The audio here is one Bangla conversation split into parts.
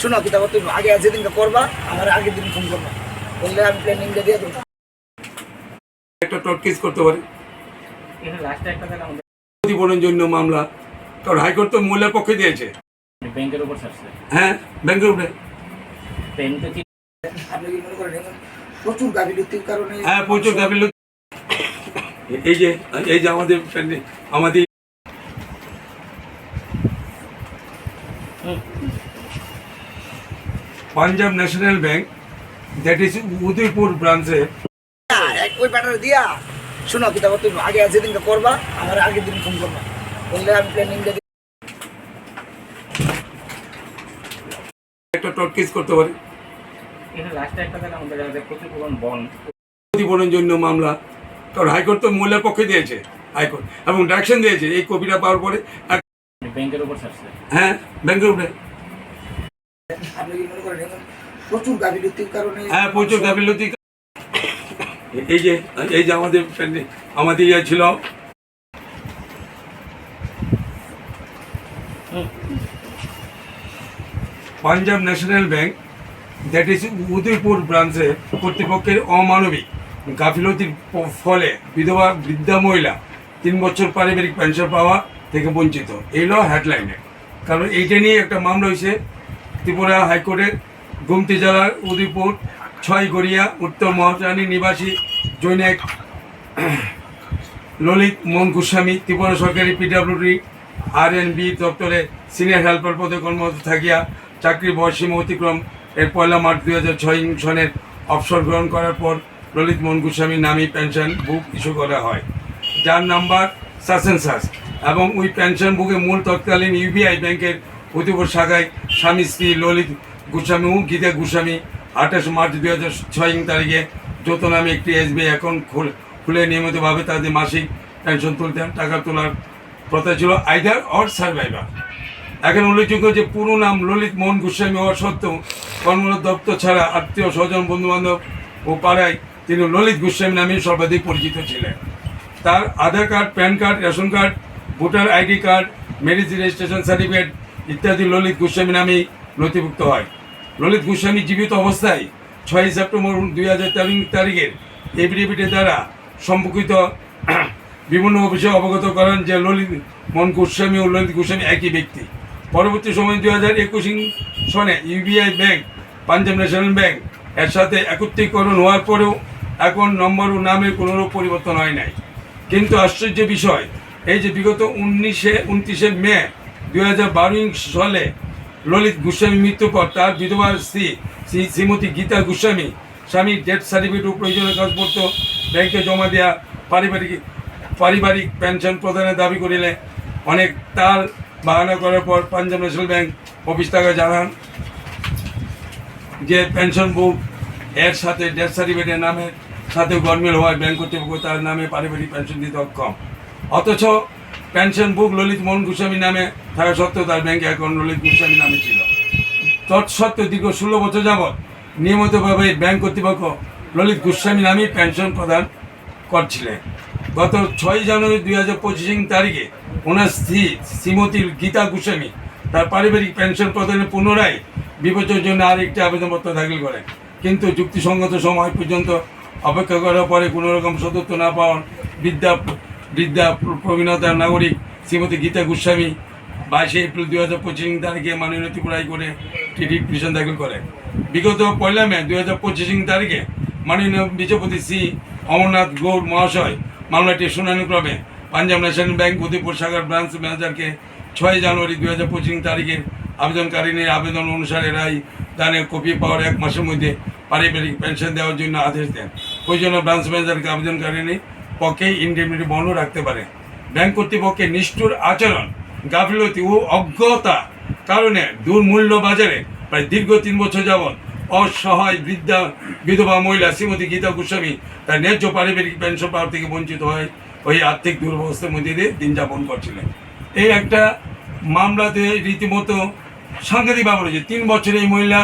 শোনো কি তারপর তুমি আগে যেদিনকে করবা আমার আগের দিন ফোন করবা। বললে আমি প্ল্যানিংটা দিয়ে দেবো। একটা টটকেস করতে পারে। লাস্টে একটা দেন ক্ষতিপূরণের জন্য মামলা কারণ হাইকোর্ট তো মহিলার পক্ষে দিয়েছে। ব্যাংকের উপর হ্যাঁ ব্যাংকের উপরে। তো কি আপনি কি মনে করেন প্রচুর গাফিলতির কারণে হ্যাঁ প্রচুর গাফিল এই যে এই যে আমাদের আমাদের Punjab National Bank that is Udaipur ব্রাঞ্চে হ্যাঁ, ওই ব্যাটারে দিয়া শোনো কি তারপর তুমি আগে যেদিনকে করবা আমার আগের দিন ফোন করবা। বললে আমি প্ল্যানিংটা একটা টটকেস করতে পারে। লাস্টে একটা দেন আমাদের এলাকাতে ক্ষতিপূরণ বন ক্ষতিপূরণের জন্য মামলা কারণ হাইকোর্ট তো মহিলার পক্ষে দিয়েছে হাইকোর্ট এবং ডাইরেকশন দিয়েছে এই কপিটা পাওয়ার পরে ব্যাংকের উপর হ্যাঁ ব্যাংকের উপরে আপনি কি মনে করেন এমন প্রচুর গাফিলতির কারণে হ্যাঁ প্রচুর গাফিলতি এই যে এই যে আমাদের আমাদের ইয়ে ছিল Punjab National Bank that is Udaipur ব্রাঞ্চে কর্তৃপক্ষের অমানবিক গাফিলতির ফলে বিধবা বৃদ্ধা মহিলা তিন বছর পারিবারিক পেনশন পাওয়া থেকে বঞ্চিত। এইগুলো হেডলাইনে কারণ এইটা নিয়ে একটা মামলা হয়েছে ত্রিপুরা হাইকোর্টের। গুমতি জেলার উদয়পুর ছয় গড়িয়া উত্তর মহারানী নিবাসী জৈনিক ললিত মোহন গোস্বামী ত্রিপুরা সরকারি পিডাব্লিউডি আর এন বি দপ্তরে সিনিয়র হেল্পার পদে কর্মরত থাকিয়া চাকরির বয়সীমা অতিক্রম এর পয়লা মার্চ দুই হাজার ছয় সনের অবসর গ্রহণ করার পর ললিত মোহন গোস্বামী নামে পেনশন বুক ইস্যু করা হয়। যার নাম্বার সাসেন্সাস এবং ওই পেনশন বুকে মূল তৎকালীন ইউবিআই ব্যাংকের উদয়পুর শাখায় স্বামী স্ত্রী ললিত গোস্বামী ও গীতা গোস্বামী, আঠাশ মার্চ দুই হাজার ছয় তারিখে যত নামে একটি এসবিআই অ্যাকাউন্ট খুলে খুলে নিয়মিতভাবে তাদের মাসিক পেনশন তুলতেন টাকা তোলার প্রথা ছিল আইদার অর সার্ভাইভার। এখন উল্লেখযোগ্য যে পুরো নাম ললিত মোহন গোস্বামী হওয়া সত্ত্বেও কর্মরত দপ্তর ছাড়া আত্মীয় স্বজন বন্ধু বান্ধব ও পাড়ায় তিনি ললিত গোস্বামী নামে সর্বাধিক পরিচিত ছিলেন। তার Aadhaar card, PAN card, ration card, voter ID card marriage registration certificate ইত্যাদি ললিত গোস্বামী নামেই নথিভুক্ত হয়। ললিত গোস্বামী জীবিত অবস্থায় ছয়ই সেপ্টেম্বর দুই হাজার তেরো তারিখের এফিডেভিটের দ্বারা সম্পর্কিত বিভিন্ন অফিসে অবগত করেন যে ললিত মন গোস্বামী ও ললিত গোস্বামী একই ব্যক্তি। পরবর্তী সময় দুই হাজার একুশ সনে UBI bank, Punjab National Bank এর সাথে একত্রীকরণ হওয়ার পরেও এখন নম্বর ও নামের কোনোরূপ পরিবর্তন হয় নাই। কিন্তু আশ্চর্য বিষয়, এই যে বিগত উনিশে, উনত্রিশে মে দুই হাজার বারো সালে ললিত গোস্বামী মৃত্যুর পর তার বিধবা স্ত্রী, শ্রী শ্রীমতী গীতা গোস্বামী, স্বামীর ডেথ সার্টিফিকেট ও প্রয়োজনীয় কাগজপত্র ব্যাংকে জমা দেওয়া পারিবারিক পারিবারিক পেনশন প্রদানের দাবি করিলে অনেক তার বাহানা করার পর পাঞ্জাব ন্যাশনাল ব্যাংক অফিস থেকে জানান যে পেনশন বুক এর সাথে ডেথ সার্টিফিকেটের নামে সাথে গরমিল হওয়ায় ব্যাংক কর্তৃপক্ষ তার নামে পারিবারিক পেনশন দিতে অক্ষম। অথচ পেনশন বুক ললিত মোহন গোস্বামী নামে থাকা সত্ত্বেও তার ব্যাংকে অ্যাকাউন্ট ললিত গোস্বামী নামে ছিল। তৎসত্ত্বেও দীর্ঘ ষোলো বছর যাবৎ নিয়মিতভাবে ব্যাংক কর্তৃপক্ষ ললিত গোস্বামী নামেই পেনশন প্রদান করছিলেন। গত ছয় জানুয়ারি দুই হাজার পঁচিশ তারিখে ওনার স্ত্রী শ্রীমতী গীতা গোস্বামী তার পারিবারিক পেনশন প্রদানের পুনরায় বিবেচনার জন্য আরেকটি আবেদনপত্র দাখিল করেন। কিন্তু যুক্তিসঙ্গত সময় পর্যন্ত অপেক্ষা করার পরে কোনো রকম সদস্য না পাওয়ার বৃদ্ধা বৃদ্ধা প্রবীণতার নাগরিক শ্রীমতী গীতা গোস্বামী বাইশে এপ্রিল দুই হাজার পঁচিশ তারিখে মাননীয় ত্রিপুরা একটি রিট পিটিশন দাখিল করে। বিগত পয়লা মে দুই হাজার পঁচিশ তারিখে মাননীয় বিচারপতি শ্রী অমরনাথ গৌর মহাশয় মামলাটি শুনানিক্রমে পাঞ্জাব ন্যাশনাল ব্যাংক উদয়পুর শাখার ব্রাঞ্চ ম্যানেজারকে ছয় জানুয়ারি দুই হাজার পঁচিশ তারিখের আবেদনকারিনীর আবেদন অনুসারে রায় দানের কপি পাওয়ার এক মাসের মধ্যে পারিবারিক পেনশন দেওয়ার জন্য আদেশ দেন। প্রয়োজনীয় ব্রাঞ্চ ম্যানেজারকে আবেদনকারিনী পক্ষে ইন্ডেমনিটি বন্ধ রাখতে পারে। ব্যাংক কর্তৃপক্ষের নিষ্ঠুর আচরণ গাফিলতি ও অজ্ঞতা কারণে দুর্মূল্য বাজারে প্রায় দীর্ঘ তিন বছর যাবৎ অসহায় বৃদ্ধা, বিধবা মহিলা শ্রীমতী গীতা গোস্বামী তার ন্যায্য পারিবারিক পেনশন পাওয়ার থেকে বঞ্চিত হয় ওই আর্থিক দুর্বস্থার মধ্যে দিয়ে দিন যাপন করছিলেন। এই একটা মামলাতে রীতিমতো সাংঘাতিক ব্যাপার হয়েছে। তিন বছরে এই মহিলা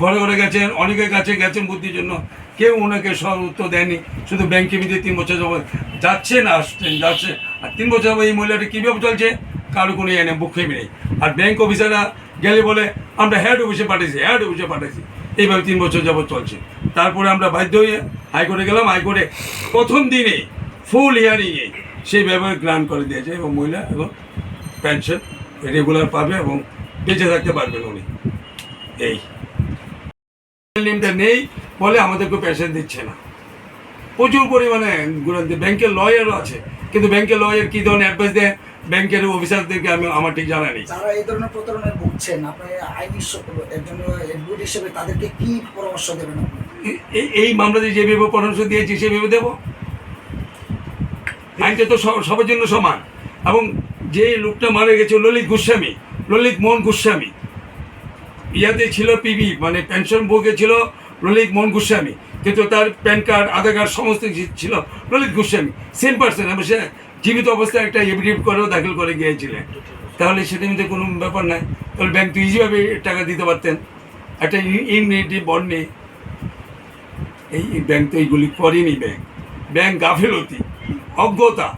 ঘরে ঘরে গেছেন, অনেকের কাছে গেছেন বুদ্ধির জন্য। কেউ ওনাকে সব উত্তর দেয়নি, শুধু ব্যাংকে মিলে তিন বছর যাচ্ছেন, আসছেন যাচ্ছে আর তিন বছর এই মহিলাটি কীভাবে চলছে? কারও কোনো এনে বুক ফেমি নেই। আর ব্যাংক অফিসাররা গেলে বলে, আমরা হেড অফিসে পাঠিয়েছি হেড অফিসে পাঠিয়েছি এইভাবে তিন বছর যাবত চলছে। তারপরে আমরা বাধ্য হয়ে হাইকোর্টে গেলাম। হাইকোর্টে প্রথম দিনে ফুল হিয়ারিংয়ে সেই ব্যাপারে গ্রান্ট করে দিয়েছে এবং মহিলা এবং পেনশন রেগুলার পাবে এবং বেঁচে থাকতে পারবেন উনি। এই। নিয়মটা নেই বলে আমাদেরকে পেনশন দিচ্ছে না। প্রচুর পরিমাণে ব্যাংকের লয়ারও আছে। কিন্তু ব্যাংকের লয়ার কী ধরনের অ্যাডভাইস দেয়? ব্যাংকের অফিসারদেরকে আমি আমার ঠিক জানা নেই। যারা এই ধরনের প্রতারণায় ভুগছেন। আপনি আইনি একজন এডভোকেট হিসেবে তাদেরকে কি পরামর্শ দেবেন আপনি? এ- এ- এই মামলাতে যেভাবে পরামর্শ দিয়েছি সেভাবে দেবো। আইনটা তো সবার জন্য সমান। এবং যে লোকটা মারা গেছে ললিত গোস্বামী ললিত মোহন গোস্বামী। ইয়াতে ছিল পিবি মানে পেনশন বুকে ছিল ললিত মোহন গোস্বামী। কিন্তু তার প্যান কার্ড আধার কার্ড সমস্ত কিছু ছিল ললিত গোস্বামী। সেম পার্সন এবং সে জীবিত অবস্থায় একটা এফিডেভিট করেও দাখিল করে গিয়েছিলেন। তাহলে সেটার মধ্যে কোনো ব্যাপার নাই। তাহলে ব্যাংক তো ইজিভাবে টাকা দিতে পারতেন। একটা ইমিউনিটি বন্ড নেই এই ব্যাংক তো এইগুলি করেনি ব্যাংক ব্যাংক গাফিলতি, অজ্ঞতা।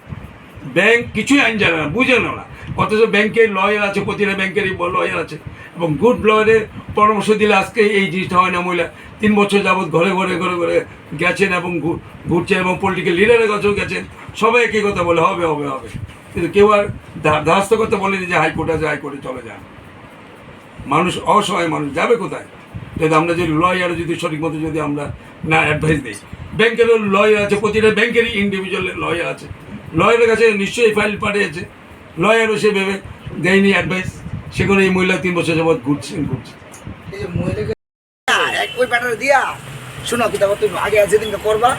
ব্যাংক কিছুই আইন জানে না, বুঝে না অথচ ব্যাংকের লয়ার আছে, প্রতিটা ব্যাংকেরই লয়ার আছে। এবং গুড লয়ারের পরামর্শ দিলে আজকে এই জিনিসটা হয় না, মহিলা। তিন বছর যাবৎ ঘরে ঘরে ঘরে ঘরে গেছেন এবং ঘুরছেন এবং পলিটিক্যাল লিডারের কাছেও গেছেন। সবাই একই কথা বলে, হবে হবে হবে। কিন্তু কেউ আর ধা- ধারস্থ করতে বলেনি যে হাইকোর্টে আছে, হাইকোর্টে চলে যান। মানুষ অসহায় মানুষ, যাবে কোথায়? যদি আমরা যদি লয়ার যদি সঠিক মতো যদি আমরা না অ্যাডভাইস দিই। ব্যাংকেরও লয়ার আছে, প্রতিটা ব্যাংকেরই ইন্ডিভিজুয়াল লয়ার আছে। লয়ারের কাছে নিশ্চয়ই ফাইল পাঠিয়েছে। লয়ারও সে ভেবে দেয়নি অ্যাডভাইস সেখানে এই মহিলা তিন বছর যাবৎ ঘুরছেন ঘুরছে এই যে মহিলাকে ওই ব্যাটারে দিয়া শোনো কি তারপর তুমি আগে যেদিনকে করবা